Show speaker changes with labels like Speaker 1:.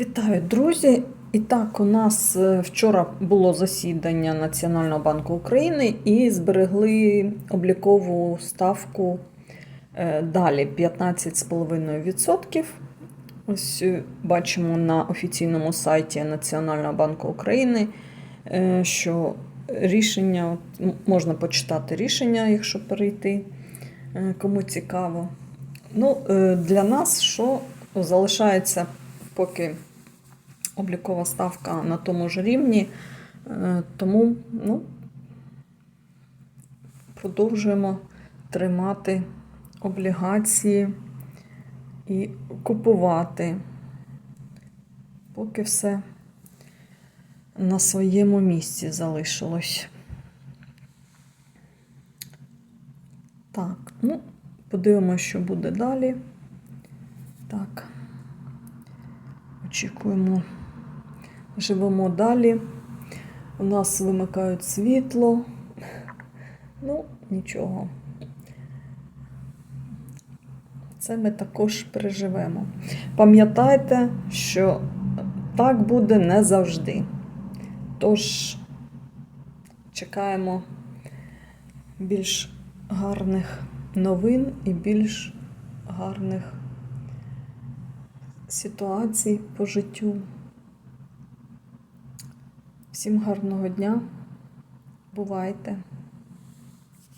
Speaker 1: Вітаю, друзі! І так, у нас е, вчора було засідання Національного банку України і зберегли облікову ставку е, далі 15,5%. Ось е, бачимо на офіційному сайті Національного банку України, що рішення можна почитати рішення, якщо перейти, кому цікаво. Ну, для нас що залишається поки облікова ставка на тому ж рівні, е, тому ну, продовжуємо тримати облігації і купувати, поки все на своєму місці залишилось. Так, ну, подивимося, що буде далі. Так. Очікуємо. Живемо далі. У нас вимикають світло. Ну, нічого. Це ми також переживемо. Пам'ятайте, що так буде не завжди. Тож чекаємо більш гарних новин і більш гарних ситуацій по життю. Всім гарного дня. Бувайте!